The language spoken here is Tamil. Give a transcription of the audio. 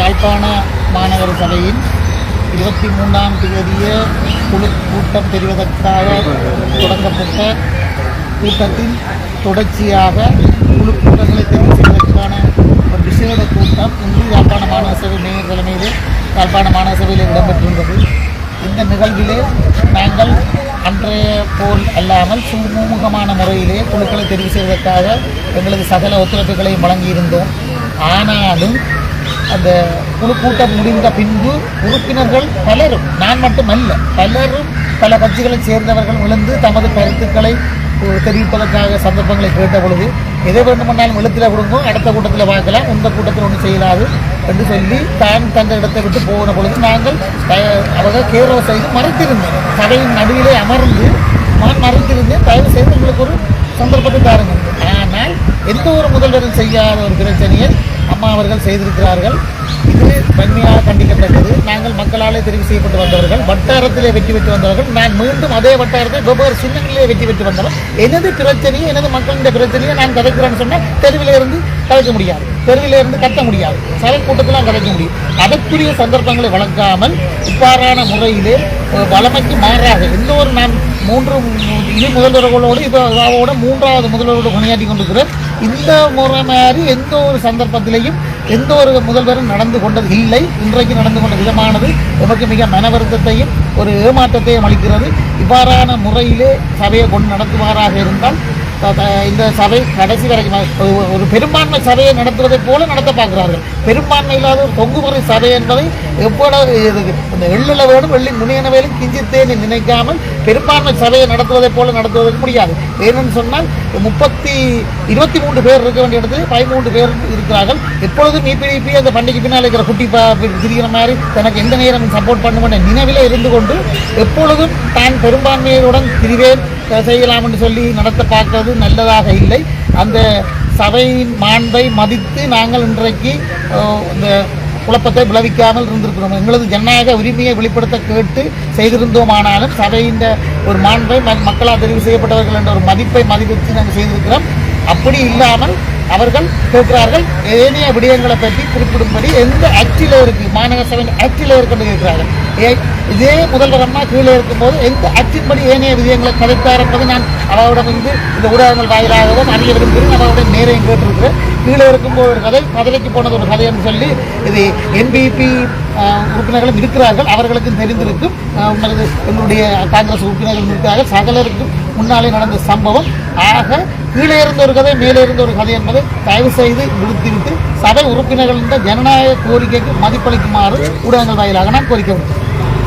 யாழ்ப்பாண மாநகர சபையின் இருபத்தி மூன்றாம் தேதிய குழு கூட்டம் தெரிவதற்காக தொடங்கப்பட்ட கூட்டத்தின் தொடர்ச்சியாக குழு கூட்டங்களை தெரிவு செய்வதற்கான ஒரு விசேட கூட்டம் இன்று யாழ்ப்பாண மாநகர சபை மேயர் தலைமையிலே யாழ்ப்பாண மாநகர சபையில் இடம்பெற்றிருந்தது. இந்த நிகழ்விலே நாங்கள் அன்றைய போல் அல்லாமல் சுமூகமான முறையிலே குழுக்களை தெரிவு செய்வதற்காக எங்களது சகல ஒத்துழைப்புகளையும் வழங்கியிருந்தோம். ஆனாலும் அந்த குழு கூட்டம் முடிந்த பின்பு உறுப்பினர்கள் பலரும் நான் மட்டுமல்ல பலரும் பல கட்சிகளைச் சேர்ந்தவர்கள் விழுந்து தமது கருத்துக்களை தெரிவிப்பதற்காக சந்தர்ப்பங்களை கேட்ட பொழுது எதை வேண்டுமென்றாலும் எழுத்தில் விடுங்கோ அடுத்த கூட்டத்தில் பார்க்கலாம் இந்த கூட்டத்தில் ஒன்றும் செய்யலாது என்று சொல்லி தான் தந்த இடத்தை விட்டு போன பொழுது நாங்கள் அவர்கள் கேரோ செய்து மறைத்திருந்தோம் கடையின் நடுவிலே அமர்ந்து நான் மறைத்திருந்தேன். தயவு செய்து எங்களுக்கு ஒரு சந்தர்ப்பத்தை தாருங்கள். ஆனால் எந்த ஒரு முதல்வரும் செய்யாத ஒரு பிரச்சனையை அம்மா அவர்கள் செய்திருக்கிறார்கள். இது வன்மையாக கண்டிக்கத்தக்கது நாங்கள் மக்களாலே தெரிவு செய்யப்பட்டு வந்தவர்கள் வட்டாரத்திலே வெற்றி பெற்று வந்தவர்கள் நான் மீண்டும் அதே வட்டாரத்தில் வெவ்வேறு சின்னங்களிலே வெற்றி பெற்று வந்தவர் எனது பிரச்சனையை எனது மக்களின் பிரச்சனையை நான் கதைக்கிறேன்னு சொன்னால் தெருவிலிருந்து கதைக்க முடியாது. தெருவிலிருந்து கத்த முடியாது. சரல் கூட்டத்திலாம் கதைக்க முடியும். அதற்குரிய சந்தர்ப்பங்களை வழங்காமல் இவ்வாறான முறையிலே வளமைக்கு மாறாக எந்த ஒரு நான் மூன்று இது முதல்வர்களோடு இப்போ அவரோட மூன்றாவது முதல்வரோடு பணியாற்றி கொண்டிருக்கிறேன் இந்த முறை மாதிரி எந்த ஒரு சந்தர்ப்பத்திலையும் எந்த ஒரு முதல்வரும் நடந்து கொண்டது இல்லை. இன்றைக்கு நடந்து கொண்ட விதமானது எமக்கு மிக மனவருத்தத்தையும் ஒரு ஏமாற்றத்தையும் அளிக்கிறது. இவ்வாறான முறையிலே சபையை கொண்டு நடத்துவாராக இருந்தால் இந்த சபை கடைசி வரைக்கும் ஒரு- பெரும்பான்மை சபையை நடத்துவதைப் போல நடத்த பார்க்கிறார்கள். பெரும்பான்மை இல்லாத ஒரு தொங்குமுறை சபை என்பதை எவ்வளவு இந்த எள்ளில் வேணும் வெள்ளி முனையனவேலும் கிஞ்சித்தேன்னு நினைக்காமல் பெரும்பான்மை சபையை நடத்துவதைப் போல நடத்துவதற்கு முடியாது. ஏனென்று சொன்னால் முப்பத்தி இருபத்தி மூன்று பேர் இருக்க வேண்டிய இடத்துல பதிமூன்று பேர் இருக்கிறார்கள். எப்பொழுதும் இபிடிபி அந்த பண்டிகை பின்னால் இருக்கிற குட்டி பா திரிகிற மாதிரி தனக்கு எந்த நேரம் சப்போர்ட் பண்ணுவேன் நினைவில் இருந்து கொண்டு எப்பொழுதும் தான் பெரும்பான்மையுடன் திரிவேன் செய்யலாம் என்று சொல்லி நடத்த பார்க்கிறது நல்லதாக இல்லை. அந்த சபையின் மாண்பை மதித்து நாங்கள் இன்றைக்கு இந்த குழப்பத்தை விளைவிக்காமல் இருந்திருக்கிறோம். எங்களது ஜனநாயக உரிமையை வெளிப்படுத்த கேட்டு செய்திருந்தோமானாலும் சபையின் ஒரு மாண்பை மக்களால் தெரிவு செய்யப்பட்டவர்கள் என்ற ஒரு மதிப்பை மதிப்பித்து நாங்கள் செய்திருக்கிறோம். அப்படி இல்லாமல் அவர்கள் கேட்கிறார்கள் ஏனைய விடயங்களை பற்றி குறிப்பிடும்படி எந்த ஆக்டில் இருக்கு? மாநகர சபையின் ஆக்டில் இருக்குன்னு கேட்கிறார்கள். ஏ இதே முதல்வர் அம்மா கீழே இருக்கும்போது எந்த ஆக்டின்படி ஏனைய விடயங்களை கதைத்தார் என்பது நான் அவரிடம் இருந்து இந்த ஊடகங்கள் வாயிலாகவும் அறிய விரும்புகிறேன் அவருடைய நேரையும் கேட்டிருக்கிறேன். கீழே இருக்கும்போது ஒரு கதை கதலைக்கு போனது ஒரு கதை என்று சொல்லி இது என்பிபி உறுப்பினர்களும் இருக்கிறார்கள். அவர்களுக்கும் தெரிந்திருக்கும். உங்களது எங்களுடைய காங்கிரஸ் உறுப்பினர்கள் இருக்கிறார்கள். சகலருக்கும் முன்னாலே நடந்த சம்பவம். ஆக கீழே இருந்த ஒரு கதை மேலே இருந்த ஒரு கதை என்பதை தயவு செய்து விடுத்துவிட்டு சபை உறுப்பினர்களின் ஜனநாயக கோரிக்கைக்கு மதிப்பளிக்குமாறு ஊடகங்கள் வாயிலாக நான் கோரிக்கை விடுத்தேன்